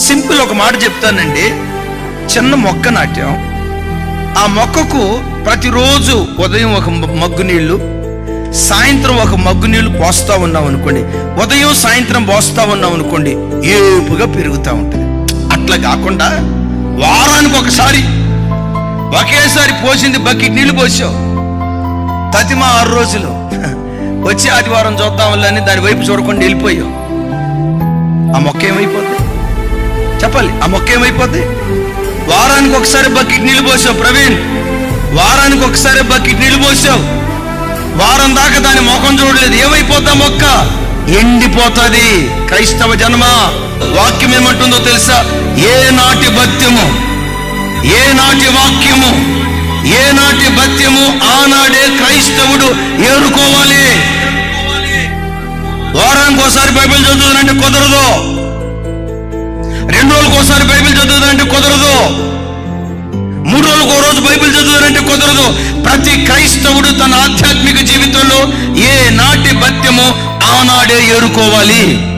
Simple ఒక మాట చెప్తానండి. చిన్న మొక్క నాట్యం ఆ మొక్కకు ప్రతిరోజు ఉదయం ఒక మగ్గు నీళ్ళు సాయంత్రం ఒక మగ్గు నీళ్ళు పోస్తా ఉన్నాం అనుకోండి. ఉదయం సాయంత్రం పోస్తా ఉన్నాం అనుకోండి ఏపుగా పెరుగుతూ ఉంటుంది. అట్లా కాకుండా వారానికి ఒకసారి ఒకేసారి పోసింది బకెట్ నీళ్ళు పోసావు తతిమా ఆరు రోజులు. వచ్చి ఆదివారం చూద్దాంలని దాని వైపు చూడకుండా వెళ్ళిపోయావు ఆ మొక్క ఏమైపోతుంది చెప్పాలి. ఆ మొక్క ఏమైపోద్ది? వారానికి ఒకసారి బకెట్ నీళ్ళు పోసావు ప్రవీణ్. వారానికి ఒకసారి బకెట్ నీళ్ళు పోసావు. వారం దాకా దాని ముఖం చూడలేదు. ఏమైపోద్దా మొక్క? ఎండిపోతుంది. క్రైస్తవ జన్మ వాక్యం ఏమంటుందో తెలుసా? ఏ నాటి భక్త్యము ఏ నాటి వాక్యము? ఏ నాటి భత్యము ఆనాడే క్రైస్తవుడు ఏరుకోవాలి? వారానికి ఒకసారి బైబిల్ చదువుతుందంటే కుదరదు. ఒకసారి బైబిల్ చదువుదానంటే కుదరదు. మూడు రోజులకు ఒక రోజు బైబిల్ చదువుదానంటే కుదరదు. ప్రతి క్రైస్తవుడు తన ఆధ్యాత్మిక జీవితంలో ఏ నాటి భత్యమో ఆనాడే ఏరుకోవాలి.